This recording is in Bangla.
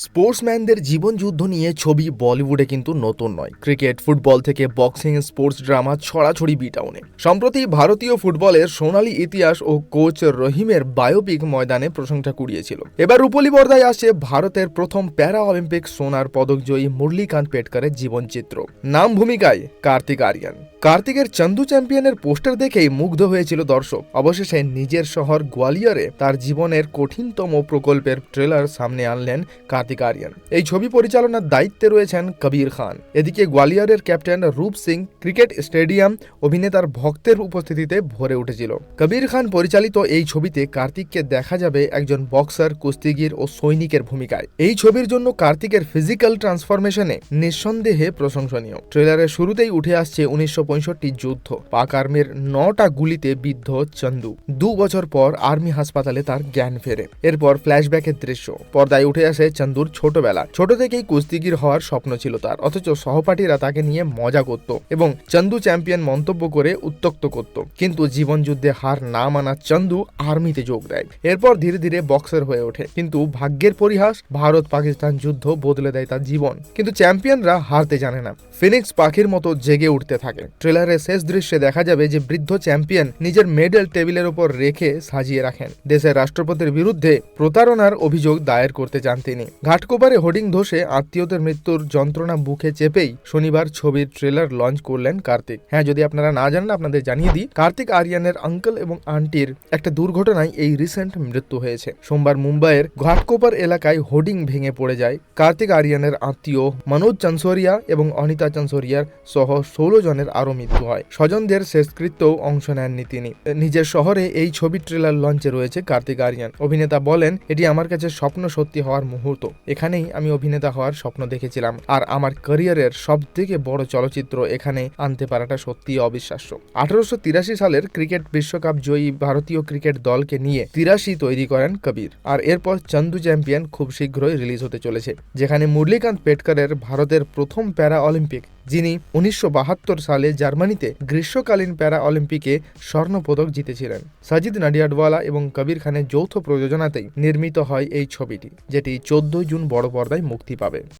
স্পোর্টসম্যানদের জীবনযুদ্ধ নিয়ে ছবি বলিউডে কিন্তু নতুন নয়। ক্রিকেট, ফুটবল থেকে বক্সিং, স্পোর্টস ড্রামা ছড়াছড়ি বিটাউনে। সম্প্রতি ভারতীয় ফুটবলের সোনালী ইতিহাস ও কোচ রহিমের বায়োপিক ময়দানে প্রশংসা কুড়িয়েছিল। এবার রূপলি পর্দায় আসছে ভারতের প্রথম প্যারা অলিম্পিক সোনার পদকজয়ী মুরলীকান্ত পেটকারের জীবনচিত্র। নাম ভূমিকায় কার্তিক আরিয়ান। কার্তিকের চন্দু চ্যাম্পিয়নের পোস্টার দেখেই মুগ্ধ হয়েছিল দর্শক। অবশেষে নিজের শহর গোয়ালিয়রে তার জীবনের কঠিনতম প্রকল্পের ট্রেলার সামনে আনলেন কার্তিক। আরিয়ান এই ছবি পরিচালনার দায়িত্বে রয়েছেন কবির খান। এদিকে গোয়ালিয়রের ক্যাপ্টেন রূপ সিং ক্রিকেট স্টেডিয়াম অভিনেতার ভক্তের উপস্থিতিতে ভরে উঠেছিল। কবির খান পরিচালিত এই ছবিতে কার্তিককে দেখা যাবে একজন বক্সার, কুস্তিগির ও সৈনিকের ভূমিকায়। এই ছবির জন্য কার্তিকের ফিজিক্যাল ট্রান্সফরমেশনে নিঃসন্দেহে প্রশংসনীয়। ট্রেলারের শুরুতেই উঠে আসছে উনিশশো পঁয়ষট্টি যুদ্ধ। পাক আর্মির নটা গুলিতে বিদ্ধ চন্দু। দু বছর পর আর্মি হাসপাতালে তার জ্ঞান ফেরে। এরপর ফ্ল্যাশব্যাকের দৃশ্য। পর্দায় উঠে আসে চন্দুর ছোটবেলা। ছোট থেকেই কুস্তিগির হওয়ার স্বপ্ন ছিল তার। অথচ সহপাঠীরা তাকে নিয়ে মজা করত এবং চন্দু চ্যাম্পিয়ন মন্তব্য করে উত্তক্ত করত। কিন্তু জীবন যুদ্ধে হার না মানা চন্দু আর্মিতে যোগ দেয়। এরপর ধীরে ধীরে বক্সার হয়ে ওঠে। কিন্তু ভাগ্যের পরিহাস ভারত পাকিস্তান যুদ্ধ বদলে দেয় তার জীবন। কিন্তু চ্যাম্পিয়নরা হারতে জানে না। ফিনিক্স পাখির মতো জেগে উঠতে থাকে। ট্রেলারের শেষ দৃশ্যে দেখা যাবে যে বৃদ্ধ চ্যাম্পিয়ন নিজের মেডেল টেবিলের উপর রেখে সাজিয়ে রাখেন। দেশের রাষ্ট্রপতির বিরুদ্ধে প্রতারণার অভিযোগ দায়ের করতে চান তিনি। ঘাটকোপারে হোর্ডিং ধসে আত্মীয়দের মৃত্যুর যন্ত্রণা বুকে চেপেই শনিবার ছবির ট্রেলার লঞ্চ করলেন কার্তিক। হ্যাঁ যদি আপনারা না জানেন, আপনাদের জানিয়ে দিই, কার্তিক আরিয়ানের আঙ্কেল এবং আন্টির একটা দুর্ঘটনায় এই রিসেন্ট মৃত্যু হয়েছে। সোমবার মুম্বাইয়ের ঘাটকোপার এলাকায় হোর্ডিং ভেঙে পড়ে যায় কার্তিক আরিয়ানের আত্মীয় মনোজ চানসোরিয়া এবং অনিতা চানসোরিয়ার সহ ষোলো জনের আরও মৃত্যু হয়। স্বজনদের শেষকৃত্যও অংশ নেননি তিনি। নিজের শহরে এই ছবির ট্রেলার লঞ্চে রয়েছে কার্তিক আরিয়ান। অভিনেতা বলেন, এটি আমার কাছে স্বপ্ন সত্যি হওয়ার মুহূর্ত। এখানেই আমি অভিনেতা হওয়ার স্বপ্ন দেখেছিলাম। আর আমার ক্যারিয়ারের সব থেকে বড় চলচ্চিত্র এখানে আনতে পারাটা সত্যি অবিশ্বাস্য। আঠারোশো তিরাশি সালের ক্রিকেট বিশ্বকাপ জয়ী ভারতীয় ক্রিকেট দলকে নিয়ে তিরাশি তৈরি করেন কবির। আর এরপর চন্দু চ্যাম্পিয়ন খুব শীঘ্রই রিলিজ হতে চলেছে, যেখানে মুরলিকান্ত পেটকারের ভারতের প্রথম প্যারা অলিম্পিক যিনি উনিশশো বাহাত্তর সালে জার্মানিতে গ্রীষ্মকালীন প্যারা অলিম্পিকে স্বর্ণপদক জিতেছিলেন। সাজিদ নাডিয়াডওয়ালা এবং কবির খানের যৌথ প্রযোজনাতেই নির্মিত হয় এই ছবিটি, যেটি চোদ্দই জুন বড় পর্দায় মুক্তি পাবে।